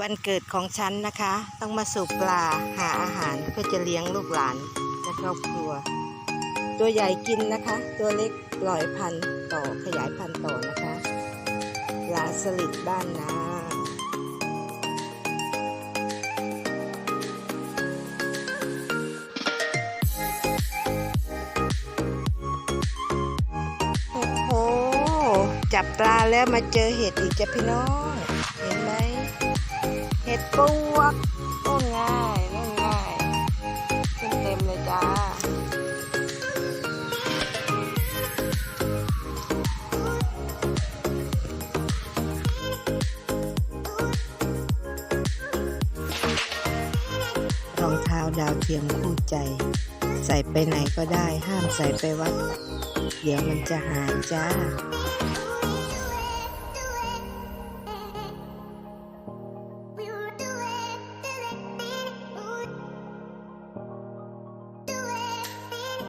วันเกิดของฉันนะคะ ต้องมาสูบปลาหาอาหารเพื่อจะเลี้ยงลูกหลานและครอบครัว ตัวใหญ่กินนะคะ ตัวเล็กปล่อยพันธุ์ต่อขยายพันธุ์ต่อนะคะ ปลาสลิดบ้านนาโอ้โหจับปลาแล้วมาเจอเห็ดอีกจ้ะพี่น้อง ปวกโอ้ง่ายโอ้ง่ายขึ้นเต็มเลยจ้ารองเท้าดาวเทียมคู่ใจ ใส่ไปไหนก็ได้ห้ามใส่ไปวัด เดี๋ยวมันจะหายจ้า